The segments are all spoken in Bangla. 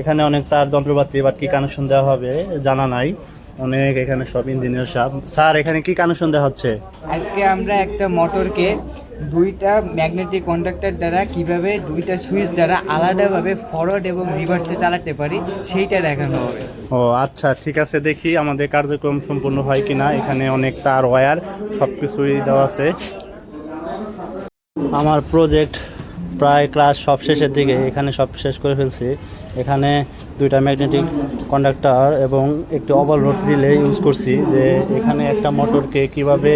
এখানে অনেক তার যন্ত্রপাতি বা কি কানেকশন দেওয়া হবে জানা নাই। অনেক এখানে সব ইঞ্জিনিয়ার সাহেব স্যার এখানে কি কানেকশন দেওয়া হচ্ছে আজকে আমরা একটা মোটরকে দুইটা ম্যাগনেটিক কন্ডাক্টর দ্বারা কীভাবে দুইটা সুইচ দ্বারা আলাদাভাবে ফরওয়ার্ড এবং রিভার্সে চালাতে পারি সেইটা দেখানো হবে। ও আচ্ছা ঠিক আছে দেখি আমাদের কার্যক্রম সম্পূর্ণ হয় কিনা। এখানে অনেক তার ওয়্যার সব কিছুই দেওয়া আছে। আমার প্রজেক্ট প্রায় ক্লাস সব শেষের দিকে, এখানে সব শেষ করে ফেলছি। এখানে দুইটা ম্যাগনেটিক কন্ডাক্টর এবং একটি ওভার রোড রিলে ইউজ করছি যে এখানে একটা মোটরকে কীভাবে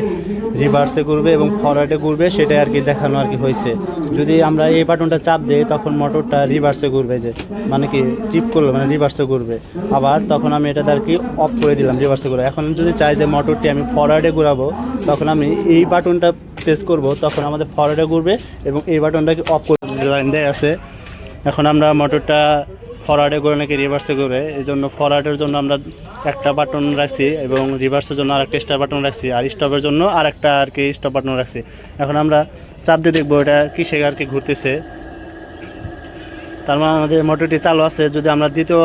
রিভার্সে ঘুরবে এবং ফরওয়ার্ডে ঘুরবে সেটাই আর কি দেখানো আর কি হয়েছে। যদি আমরা এই বাটনটা চাপ দিই, তখন মোটরটা রিভার্সে ঘুরবে যে মানে কি টিপ করল মানে রিভার্সে ঘুরবে। আবার তখন আমি এটাতে আর কি অফ করে দিলাম রিভার্সে ঘুরে। এখন যদি চাই যে মোটরটি আমি ফরওয়ার্ডে ঘুরাবো, তখন আমি এই বাটনটা প্রেস করব, তখন আমাদের ফরওয়ার্ডে ঘুরবে এবং এই বাটনটাকে অফ করে লাইন দেয় আছে। এখন আমরা মোটরটা ফরওয়ার্ডে করে নাকি রিভার্সে করে এই জন্য ফরওয়ার্ডের জন্য আমরা একটা বাটন রাখছি এবং রিভার্সের জন্য আর একটা স্টার বাটন রাখছি আর স্টপের জন্য আর একটা আর কি স্টপ বাটন রাখছি। এখন আমরা চাপ দিয়ে দেখব এটা কিসে আর কি ঘুরতেছে। তার মানে আমাদের মোটরটি চালু আছে, যদি আমরা দ্বিতীয়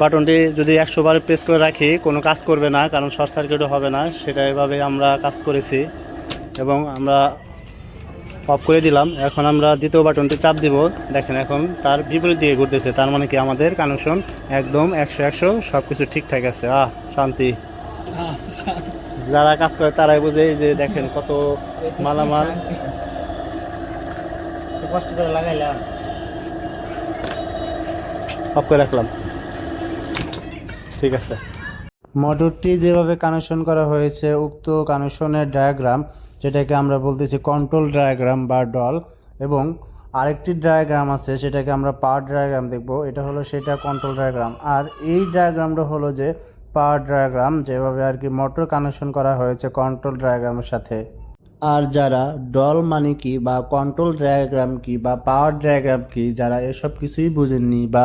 বাটনটি যদি একশো বার প্রেস করে রাখি, কোনো কাজ করবে না, কারণ শর্ট সার্কিটও হবে না, সেটা এভাবে আমরা কাজ করেছি। এবং আমরা অফ করে দিলাম। এখন আমরা দ্বিতীয় বাটনটি চাপ দিব। দেখেন এখন তার বিপরীত দিকে ঘুরতেছে। তার মানে কি আমাদের কানেকশন একদম একশো একশো সব কিছু ঠিকঠাক আছে। আহ শান্তি। যারা কাজ করে তারাই বুঝে যে দেখেন কত মালামাল। কষ্ট করে লাগাইলাম। অফ করে রাখলাম। ঠিক আছে। মোটরটি যেভাবে কানেকশন করা হয়েছে, উক্ত কানেকশনের ডায়াগ্রাম যেটাকে আমরা বলতেছি কন্ট্রোল ডায়াগ্রাম বা ডল এবং আরেকটি ডায়াগ্রাম আছে, সেটাকে আমরা পাওয়ার ডায়াগ্রাম দেখব। এটা হলো সেটা কন্ট্রোল ডায়াগ্রাম আর এই ডায়াগ্রামটা হলো যে পাওয়ার ডায়াগ্রাম যেভাবে আর কি মোটর কানেকশন করা হয়েছে কন্ট্রোল ডায়াগ্রামের সাথে। আর যারা ডল মানে কি বা কন্ট্রোল ডায়াগ্রাম কি বা পাওয়ার ডায়াগ্রাম কি, যারা এসব কিছুই বুঝেননি বা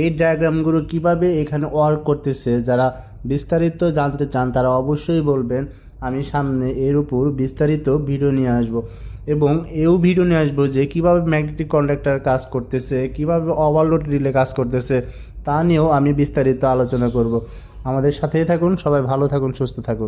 এই ডায়াগ্রামগুলো কীভাবে এখানে ওয়ার্ক করতেছে, যারা বিস্তারিত জানতে চান তারা অবশ্যই বলবেন। আমি সামনে এর উপর বিস্তারিত ভিডিও নিয়ে আসব। এবং এও ভিডিও নিয়ে আসব যে কীভাবে ম্যাগনেটিক কন্ডাক্টর কাজ করতেছে, কীভাবে ওভারলোড রিলে কাজ করতেছে, তা নিয়েও আমি বিস্তারিত আলোচনা করব। আমাদের সাথেই থাকুন, সবাই ভালো থাকুন, সুস্থ থাকুন।